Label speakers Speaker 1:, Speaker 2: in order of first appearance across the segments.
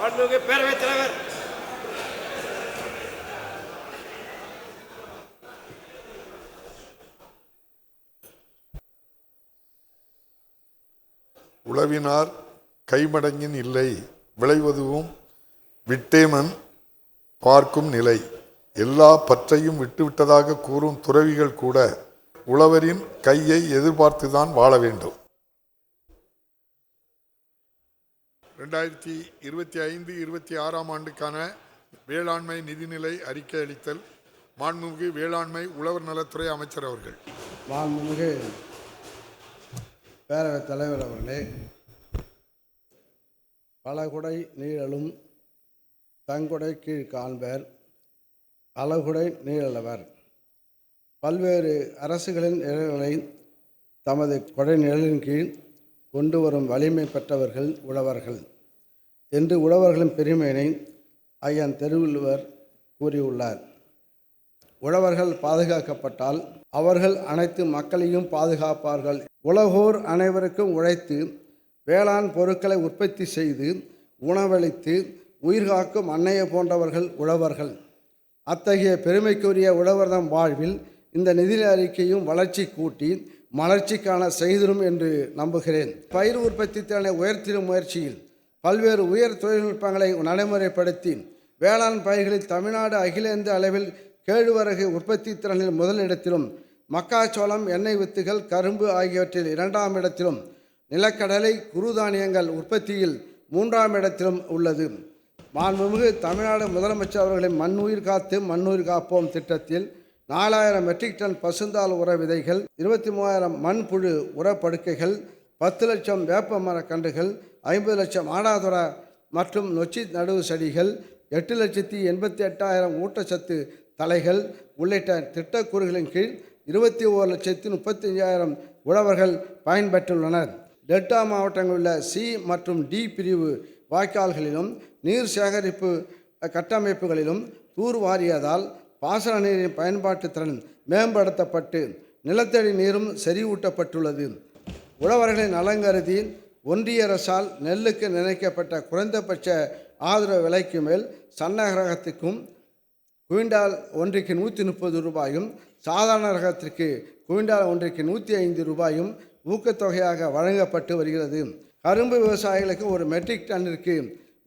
Speaker 1: மாண்புமிகு பேரவைத் தலைவர்.
Speaker 2: உழவினார் கைமடங்கின் இல்லை விளைவதுவும் விட்டேமன் பார்க்கும் நிலை. எல்லா பற்றையும் விட்டுவிட்டதாக கூறும் துறவிகள் கூட உழவரின் கையை எதிர்பார்த்துதான் வாழ வேண்டும். ரெண்டாயிரத்தி இருபத்தி ஐந்து இருபத்தி ஆறாம் ஆண்டுக்கான வேளாண்மை நிதிநிலை அறிக்கை அளித்தல் மாண்புமிகு வேளாண்மை உழவர் நலத்துறை அமைச்சர் அவர்கள்.
Speaker 3: மாண்புமிகு பேரவைத் தலைவர் அவர்களே பலகுடை நீழலும் தங்குடை கீழ் காண்பர் அழகுடை நீழலவர். பல்வேறு அரசுகளின் நிழல்களை தமது கொடை நிழலின் கீழ் கொண்டு வரும் வலிமை பெற்றவர்கள் உழவர்கள். என்று உழவர்களின் பெருமையினை ஐயன் திருவள்ளுவர் கூறியுள்ளார். உழவர்கள் பாதுகாக்கப்பட்டால் அவர்கள் அனைத்து மக்களையும் பாதுகாப்பார்கள். உலகோர் அனைவருக்கும் உழைத்து வேளாண் பொருட்களை உற்பத்தி செய்து உணவளித்து உயிர்காக்கும் அன்னையை போன்றவர்கள் உழவர்கள். அத்தகைய பெருமைக்குரிய உழவர்தம் வாழ்வில் இந்த நிதி அறிக்கையும் வளர்ச்சி கூட்டி மலர்ச்சிக்கான செய்திடும் என்று நம்புகிறேன். பயிர் உற்பத்தி திறனை உயர்த்திடும் முயற்சியில் பல்வேறு உயர் தொழில்நுட்பங்களை நடைமுறைப்படுத்தி வேளாண் பயிர்களில் தமிழ்நாடு அகில இந்திய அளவில் கேழ்வரகு உற்பத்தி திறனில் முதலிடத்திலும் மக்காச்சோளம் எண்ணெய் வித்துகள் கரும்பு ஆகியவற்றில் இரண்டாம் இடத்திலும் நிலக்கடலை குருதானியங்கள் உற்பத்தியில் மூன்றாம் இடத்திலும் உள்ளது. மாண்புமிகு தமிழ்நாடு முதலமைச்சர் அவர்களின் மண்ணுயிர் காத்து மண்ணுயிர் காப்போம் திட்டத்தில் நாலாயிரம் மெட்ரிக் டன் பசுந்தாள் உர விதைகள் இருபத்தி மூவாயிரம் மண்புழு உரப்படுக்கைகள் பத்து லட்சம் வேப்ப கன்றுகள் ஐம்பது லட்சம் ஆடாதுர மற்றும் நொச்சி நடுவு செடிகள் எட்டு லட்சத்தி எண்பத்தி எட்டாயிரம் ஊட்டச்சத்து தலைகள் உள்ளிட்ட திட்டக்கூறுகளின் கீழ் இருபத்தி ஓரு லட்சத்தி முப்பத்தஞ்சாயிரம் உழவர்கள் பயன்பெற்றுள்ளனர். டெல்டா மாவட்டங்களில் உள்ள சி மற்றும் டி பிரிவு வாய்க்கால்களிலும் நீர் சேகரிப்பு கட்டமைப்புகளிலும் தூர்வாரியதால் பாசன நீரின் பயன்பாட்டு திறன் மேம்படுத்தப்பட்டு நிலத்தடி நீரும் செறிவூட்டப்பட்டுள்ளது. உழவர்களின் நலங்கருதி ஒன்றிய அரசால் நெல்லுக்கு நிர்ணயிக்கப்பட்ட குறைந்தபட்ச ஆதரவு விலைக்கு மேல் சன்னகரகத்துக்கும் குவிண்டால் ஒன்றிற்கு நூற்றி முப்பது ரூபாயும் சாதாரண ரகத்திற்கு குவிண்டால் ஒன்றிற்கு நூற்றி ஐந்து ரூபாயும் ஊக்கத்தொகையாக வழங்கப்பட்டு வருகிறது. கரும்பு விவசாயிகளுக்கு ஒரு மெட்ரிக் டன்னிற்கு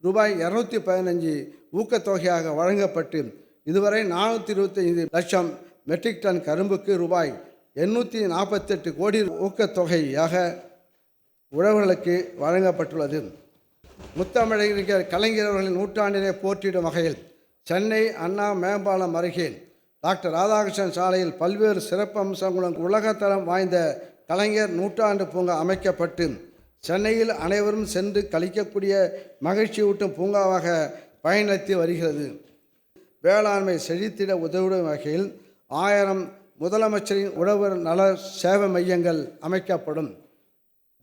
Speaker 3: ரூபாய் இரநூத்தி பதினஞ்சு ஊக்கத்தொகையாக வழங்கப்பட்டு இதுவரை நானூற்றி இருபத்தைந்து லட்சம் மெட்ரிக் டன் கரும்புக்கு ரூபாய் எண்ணூற்றி நாற்பத்தெட்டு கோடி ஊக்கத்தொகையாக உழவர்களுக்கு வழங்கப்பட்டுள்ளது. முத்தமிழறிஞர் கலைஞர் அவர்களின் நூற்றாண்டினை போற்றிடும் வகையில் சென்னை அண்ணா மேம்பாலம் அருகே டாக்டர் ராதாகிருஷ்ணன் சாலையில் பல்வேறு சிறப்பு அம்சங்களும் உலகத்தரம் வாய்ந்த கலைஞர் நூற்றாண்டு பூங்கா அமைக்கப்பட்டு சென்னையில் அனைவரும் சென்று கழிக்கக்கூடிய மகிழ்ச்சியூட்டும் பூங்காவாக பயணித்து வருகிறது. வேளாண்மை செழித்திட உதவிடும் வகையில் ஆயிரம் முதலமைச்சரின் உழவர் நல சேவை மையங்கள் அமைக்கப்படும்.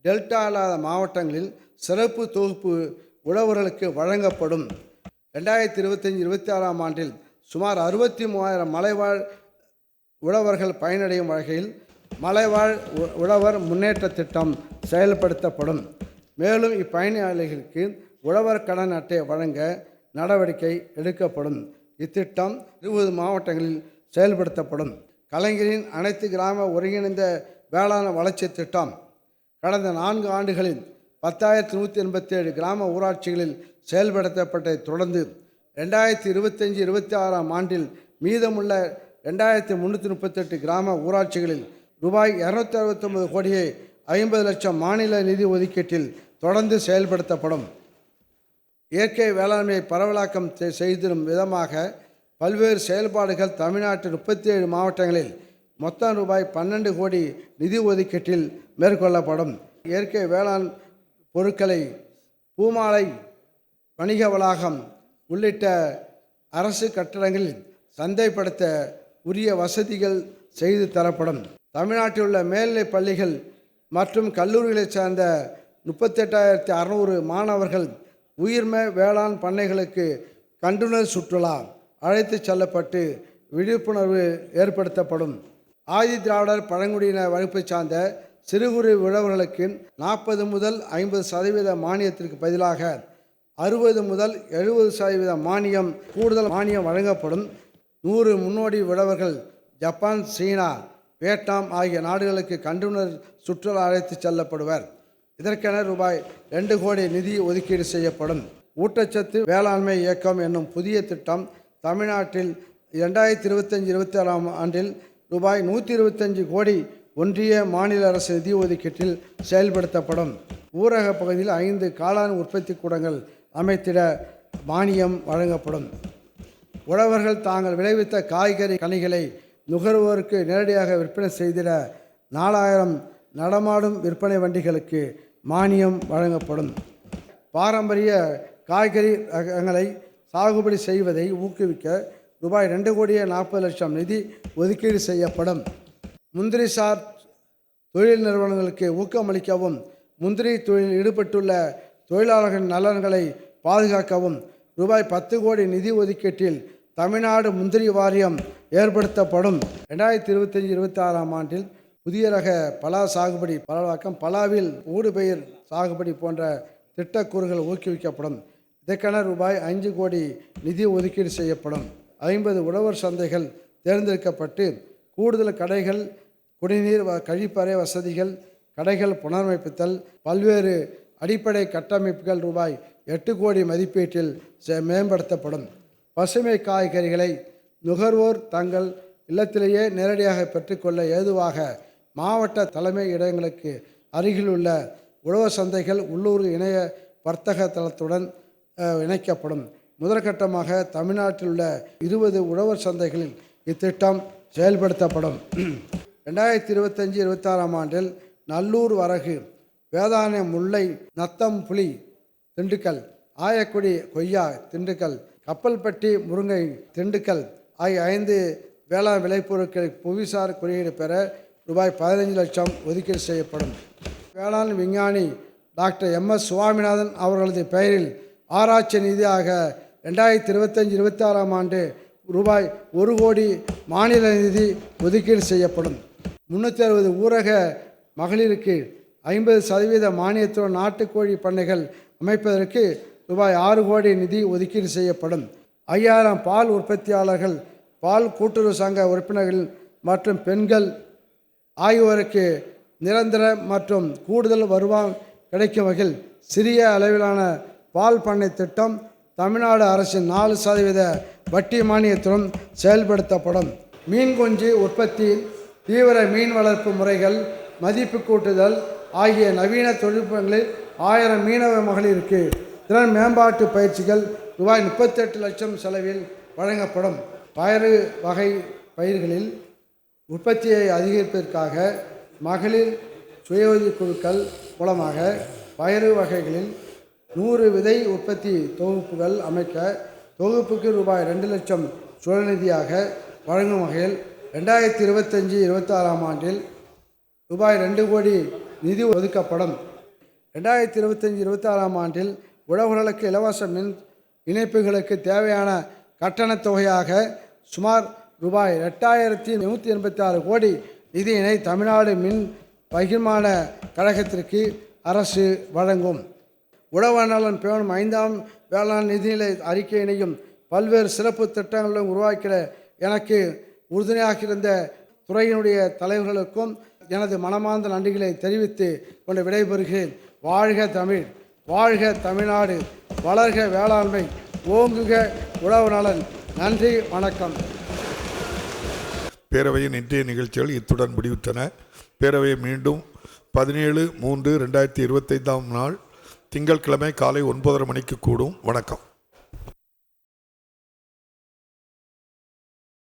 Speaker 3: டெல்டா இல்லாத மாவட்டங்களில் சிறப்பு தொகுப்பு உழவர்களுக்கு வழங்கப்படும். ரெண்டாயிரத்தி இருபத்தஞ்சி இருபத்தி ஆறாம் ஆண்டில் சுமார் அறுபத்தி மூவாயிரம் மலைவாழ் உழவர்கள் பயனடையும் வகையில் மலைவாழ் உ- உழவர் முன்னேற்ற திட்டம் செயல்படுத்தப்படும். மேலும் இப்பயனாளிகளுக்கு உழவர் கடன் அட்டை வழங்க நடவடிக்கை எடுக்கப்படும். இத்திட்டம் இருபது மாவட்டங்களில் செயல்படுத்தப்படும். கலைஞரின் அனைத்து கிராம ஒருங்கிணைந்த வேளாண் வளர்ச்சி திட்டம். கடந்த நான்கு ஆண்டுகளில் பத்தாயிரத்தி நூற்றி எண்பத்தேழு கிராம ஊராட்சிகளில் செயல்படுத்தப்பட்டதை தொடர்ந்து ரெண்டாயிரத்தி இருபத்தஞ்சி இருபத்தி ஆறாம் ஆண்டில் மீதமுள்ள ரெண்டாயிரத்தி முந்நூற்றி முப்பத்தெட்டு கிராம ஊராட்சிகளில் ரூபாய் இரநூத்தி அறுபத்தொம்பது கோடியை ஐம்பது லட்சம் மாநில நிதி ஒதுக்கீட்டில் தொடர்ந்து செயல்படுத்தப்படும். இயற்கை வேளாண்மையை பரவலாக்கம் செ- செய்திடும் விதமாக பல்வேறு செயல்பாடுகள் தமிழ்நாட்டு முப்பத்தி ஏழு மாவட்டங்களில் மொத்தம் ரூபாய் பன்னெண்டு கோடி நிதி ஒதுக்கீட்டில் மேற்கொள்ளப்படும். இயற்கை வேளாண் பொருட்களை பூமாலை வணிக வளாகம் உள்ளிட்ட அரசு கட்டடங்களில் சந்தைப்படுத்த உரிய வசதிகள் செய்து தரப்படும். தமிழ்நாட்டில் உள்ள மேல்நிலை பள்ளிகள் மற்றும் கல்லூரிகளைச் சார்ந்த முப்பத்தெட்டாயிரத்தி அறநூறு மாணவர்கள் உயிர்ம வேளாண் பண்ணைகளுக்கு கண்டுணர் சுற்றுலா அழைத்துச் செல்லப்பட்டு விழிப்புணர்வு ஏற்படுத்தப்படும். ஆதி திராவிடர் பழங்குடியின வகுப்பை சார்ந்த சிறு குறு உழவர்களுக்கு நாற்பது முதல் ஐம்பது சதவீத மானியத்திற்கு பதிலாக அறுபது முதல் எழுபது சதவீத மானியம் கூடுதல் மானியம் வழங்கப்படும். நூறு முன்னோடி உழவர்கள் ஜப்பான் சீனா வியட்நாம் ஆகிய நாடுகளுக்கு கண்டுணர் சுற்றுலா அழைத்துச் செல்லப்படுவர். இதற்கென ரூபாய் ரெண்டு கோடி நிதி ஒதுக்கீடு செய்யப்படும். ஊட்டச்சத்து வேளாண்மை இயக்கம் என்னும் புதிய திட்டம் தமிழ்நாட்டில் இரண்டாயிரத்தி இருபத்தஞ்சி இருபத்தி ஆறாம் ஆண்டில் ரூபாய் நூற்றி இருபத்தஞ்சு கோடி ஒன்றிய மாநில அரசு நிதி ஒதுக்கீட்டில் செயல்படுத்தப்படும். ஊரக பகுதியில் ஐந்து காளான் உற்பத்தி கூடங்கள் அமைத்திட மானியம் வழங்கப்படும். உழவர்கள் தாங்கள் விளைவித்த காய்கறி கனிகளை நுகர்வோருக்கு நேரடியாக விற்பனை செய்திட நாலாயிரம் நடமாடும் விற்பனை வண்டிகளுக்கு மானியம் வழங்கப்படும். பாரம்பரிய காய்கறி ரகங்களை சாகுபடி செய்வதை ஊக்குவிக்க ரூபாய் ரெண்டு கோடியே நாற்பது லட்சம் நிதி ஒதுக்கீடு செய்யப்படும். முந்திரி சார் தொழில் நிறுவனங்களுக்கு ஊக்கமளிக்கவும் முந்திரி தொழிலில் ஈடுபட்டுள்ள தொழிலாளர்களின் நலன்களை பாதுகாக்கவும் ரூபாய் பத்து கோடி நிதி ஒதுக்கீட்டில் தமிழ்நாடு முந்திரி வாரியம் ஏற்படுத்தப்படும். ரெண்டாயிரத்தி இருபத்தஞ்சி இருபத்தி ஆறாம் ஆண்டில் புதிய ரக பலா சாகுபடி பலவாக்கம் பலாவில் ஊடுபயிர் சாகுபடி போன்ற திட்டக்கூறுகள் ஊக்குவிக்கப்படும். இதற்கென ரூபாய் அஞ்சு கோடி நிதி ஒதுக்கீடு செய்யப்படும். ஐம்பது உழவர் சந்தைகள் தேர்ந்தெடுக்கப்பட்டு கூடுதல் கடைகள் குடிநீர் வ- கழிப்பறை வசதிகள் கடைகள் புனரமைப்புத்தல் பல்வேறு அடிப்படை கட்டமைப்புகள் ரூபாய் எட்டு கோடி மதிப்பீட்டில் செ- மேம்படுத்தப்படும். பசுமை காய்கறிகளை நுகர்வோர் தங்கள் இல்லத்திலேயே நேரடியாக பெற்றுக்கொள்ள ஏதுவாக மாவட்ட தலைமை இடங்களுக்கு அருகிலுள்ள உழவர் சந்தைகள் உள்ளூர் இணைய வர்த்தக தளத்துடன் இணைக்கப்படும். முதற்கட்டமாக தமிழ்நாட்டில் உள்ள இருபது உழவர் சந்தைகளில் இத்திட்டம் செயல்படுத்தப்படும். ரெண்டாயிரத்தி இருபத்தஞ்சி இருபத்தாறாம் ஆண்டில் நல்லூர் வரகு வேதான முல்லை நத்தம் புலி திண்டுக்கல் ஆயக்குடி கொய்யா திண்டுக்கல் கப்பல்பட்டி முருங்கை திண்டுக்கல் ஆகிய ஐந்து வேளாண் விளைபொருட்களை புவிசார் குறியீடு பெற ரூபாய் பதினைஞ்சு லட்சம் ஒதுக்கீடு செய்யப்படும். வேளாண் விஞ்ஞானி டாக்டர் எம். எஸ். சுவாமிநாதன் அவர்களது பெயரில் ஆராய்ச்சி நிதியாக ரெண்டாயிரத்தி இருபத்தஞ்சி இருபத்தாறாம் ஆண்டு ரூபாய் ஒரு கோடி மாநில நிதி ஒதுக்கீடு செய்யப்படும். முந்நூற்றி அறுபது ஊரக மகளிருக்கு ஐம்பது சதவீத மானியத்துடன் நாட்டுக்கோழி பண்ணைகள் அமைப்பதற்கு ரூபாய் ஆறு கோடி நிதி ஒதுக்கீடு செய்யப்படும். ஐயாயிரம் பால் உற்பத்தியாளர்கள் பால் கூட்டுறவு சங்க உறுப்பினர்கள் மற்றும் பெண்கள் ஆகியோருக்கு நிரந்தர மற்றும் கூடுதல் வருவாய் கிடைக்கும் வகையில் சிறிய அளவிலான பால் பண்ணை திட்டம் தமிழ்நாடு அரசின் நாலு சதவீத வட்டி மானியத்துடன் செயல்படுத்தப்படும். மீன் குஞ்சு உற்பத்தி தீவிர மீன் வளர்ப்பு முறைகள் மதிப்பு கூட்டுதல் ஆகிய நவீன தொழில்நுட்பங்களில் ஆயிரம் மீனவ மகளிருக்கு திறன் மேம்பாட்டு பயிற்சிகள் ரூபாய் முப்பத்தெட்டு லட்சம் செலவில் வழங்கப்படும். பயறு வகை பயிர்களில் உற்பத்தியை அதிகரிப்பதற்காக மகளிர் சுய உதவிக் குழுக்கள் மூலமாக பயறு வகைகளில் நூறு விதை உற்பத்தி தொகுப்புகள் அமைக்க தொகுப்புக்கு ரூபாய் ரெண்டு லட்சம் சுழநிதியாக வழங்கும் வகையில் ரெண்டாயிரத்தி இருபத்தஞ்சி இருபத்தாறாம் ஆண்டில் ரூபாய் ரெண்டு கோடி நிதி ஒதுக்கப்படும். ரெண்டாயிரத்தி இருபத்தஞ்சி இருபத்தாறாம் ஆண்டில் உழவர்களுக்கு இலவச மின் இணைப்புகளுக்கு தேவையான கட்டணத் தொகையாக சுமார் ரூபாய் எட்டாயிரத்தி நூற்றி எண்பத்தி ஆறு கோடி நிதியினை தமிழ்நாடு மின் பகிர்மான கழகத்திற்கு அரசு வழங்கும். உழவநலன் பேணும் ஐந்தாம் வேளாண் நிதிநிலை அறிக்கையினையும் பல்வேறு சிறப்பு திட்டங்களும் உருவாக்கிட எனக்கு உறுதுணையாக இருந்த துறையினுடைய தலைவர்களுக்கும் எனது மனமார்ந்த நன்றிகளை தெரிவித்து கொண்டு விடைபெறுகிறேன். வாழ்க தமிழ் வாழ்க தமிழ்நாடு வளர்க வேளாண்மை ஓங்குக உழவு நலன் நன்றி வணக்கம்.
Speaker 2: பேரவையின் இன்றைய நிகழ்ச்சிகள் இத்துடன் முடிவுற்றன. பேரவையை மீண்டும் பதினேழு மூன்று ரெண்டாயிரத்தி இருபத்தைந்தாம் நாள் திங்கட்கிழமை காலை ஒன்பதரை மணிக்கு கூடும். வணக்கம்.